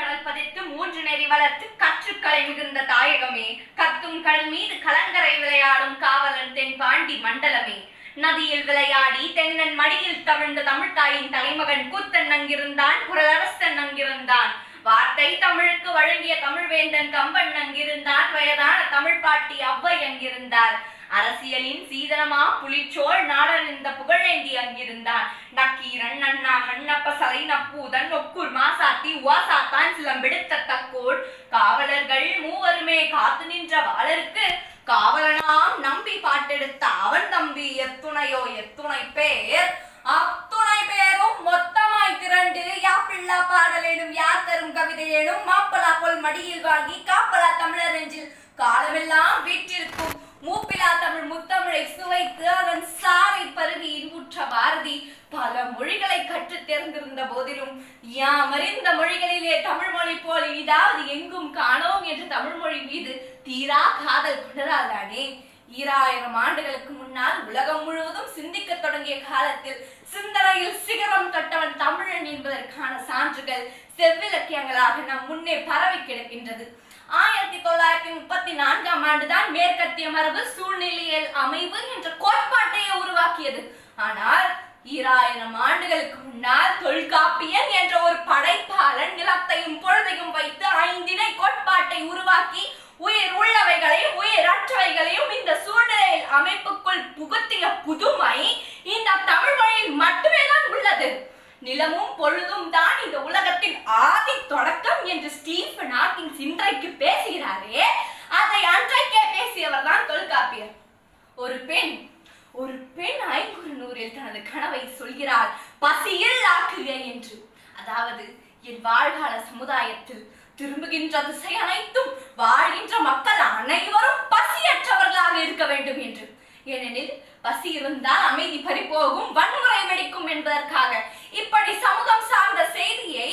கடல் பதித்து மூன்று நெறி வளர்த்து கற்றுக்கலை மிகுந்த தாயகமே. கத்தும் கடல் மீது கலங்கரை விளையாடும் காவலன் தென் பாண்டி மண்டலமே. நதியில் விளையாடி தென்னன் மடியில் தவிழ்ந்த தமிழ்தாயின் தலைமகன் கூத்தன் அங்கிருந்தான் குரலரசன் வார்த்தை தமிழுக்கு வழங்கிய தமிழ்வேந்தன் கம்பன் அங்கிருந்தான் வயதான தமிழ் பாட்டி அவ்வை அங்கிருந்தார். அரசியலின் சீதனமா புலிச்சோல் நாடன் இந்த புகழேந்தி அங்கிருந்தான் நக்கீரன் அண்ணா ஹண்ணப்ப சலை நப்பூதன் ஒக்கூர் மாசாத்தி உவாசாத்தான் சிலம்பிடுத்த தக்கோள். காவலர்கள் மூவருமே காத்து நின்ற வாளருக்கு காவலனாம் நம்பி பாட்டெடுத்த அவன் தம்பி எத்துணையோ எத்துணை பேர் அப் எல்லா பாடலேனும் யார் தரும் கவிதையேனும் மாப்பலா போல் மடியில் வாங்கி காப்பலா தமிழர் நெஞ்சில் காலமெல்லாம் வீட்டிற்கும் மூப்பிலா தமிழ் முத்தமிழை சுவைத்து அதன் சாரை பருவி இன்புற்ற பாரதி பல மொழிகளை கற்று தேர்ந்திருந்த போதிலும் யாமறிந்த மொழிகளிலே தமிழ் மொழி போல் இனிதாவது எங்கும் காணோம் என்று தமிழ் மொழி மீது தீரா காதல் கொண்டதால்தானே ஈராயிரம் ஆண்டுகளுக்கு முன்னால் உலகம் முழுவதும் சிந்திக்க தொடங்கிய காலத்தில் சிந்தனையில் சிகரம் கட்டவன் தமிழன் என்பதற்கான சான்றுகள் செவ்விலக்கியங்களாக நம் முன்னே பரவி கிடக்கின்றது. ஆயிரத்தி தொள்ளாயிரத்தி முப்பத்தி நான்காம் ஆண்டுதான் மேற்கத்திய மரபு சூழ்நிலையில் அமைவு என்ற கோட்பாட்டையே உருவாக்கியது. ஆனால் ஈராயிரம் ஆண்டுகளுக்கு முன்னால் தொல்காப்பியன் என்ற ஒரு நிலமும் பொழுதும் தான் இந்த உலகத்தின் ஆதி தொடக்கம் என்று ஸ்டீஃபன் ஹாக்கிங்ஸ் இன்றைக்கு பேசுகிறாரே. அதை அன்றைக்கே பேசியவர் தான் தொல்காப்பியர். ஒரு பெண் ஒரு பெண் ஐங்குறு நூறில் தனது கனவை சொல்கிறாள் பசியில் ஆக்குக என்று. அதாவது என் வாழ்கால சமுதாயத்தில் திரும்புகின்ற திசை அனைத்தும் வாழ்கின்ற மக்கள் அனைவரும் பசியற்றவர்களாக இருக்க வேண்டும் என்று. ஏனெனில் பசி இருந்தால் அமைதி பறிபோகும் வன்முறை வெடிக்கும் என்பதற்காக. இப்படி சமூகம் சார்ந்த செய்தியை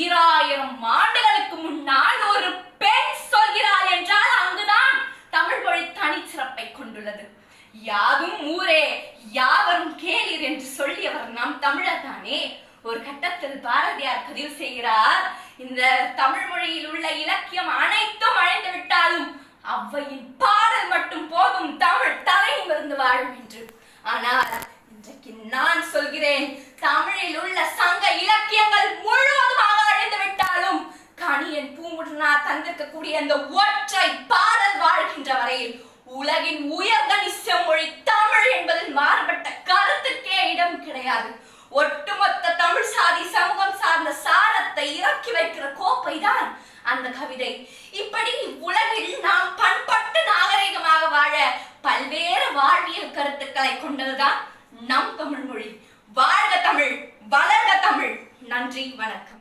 ஈராயிரம் ஆண்டுகளுக்கு முன்னால் ஒரு பெண் சொல்கிறாள் என்றால் அங்குதான் தமிழ் மொழி தனிச்சிறப்பை கொண்டுள்ளது. யாதும் ஊரே யாவரும் கேளீர் என்று சொல்லியவர் நம் தமிழர் தானே. ஒரு கட்டத்தில் பாரதியார் பதிவு செய்கிறார் இந்த தமிழ் மொழியில் உள்ள இலக்கியம் அனைத்தும் அழிந்து விட்டாலும் அவ்வையின் பாடல் மட்டும் போதும் தமிழ் தலை வாழும் என்று ஆனால் இன்றைக்கு நான் சொல்கிறேன் தமிழில் உள்ள சங்க இலக்கியங்கள் முழுவதுமாக அழிந்து விட்டாலும் கணியன் பூமுடனார் தந்திருக்கக்கூடிய அந்த ஒற்றை பாடல் வாழ்கின்ற வரையில் உலகின் உயர்தனி மொழி தமிழ் என்பதில் மாறுபட்ட கருத்துக்கே இடம் கிடையாது. ஒட்டுமொத்த தமிழ் சாதி சமூகம் சார்ந்த சாரத்தை இறக்கி வைக்கிற கோப்பை தான் அந்த கவிதை. இப்படி உலகில் நாம் பண்பட்டு வாழ பல்வேறு வாழ்வியல் கருத்துக்களை கொண்டதுதான் நம் தமிழ் மொழி. வாழ்க தமிழ் வளர்க தமிழ். நன்றி வணக்கம்.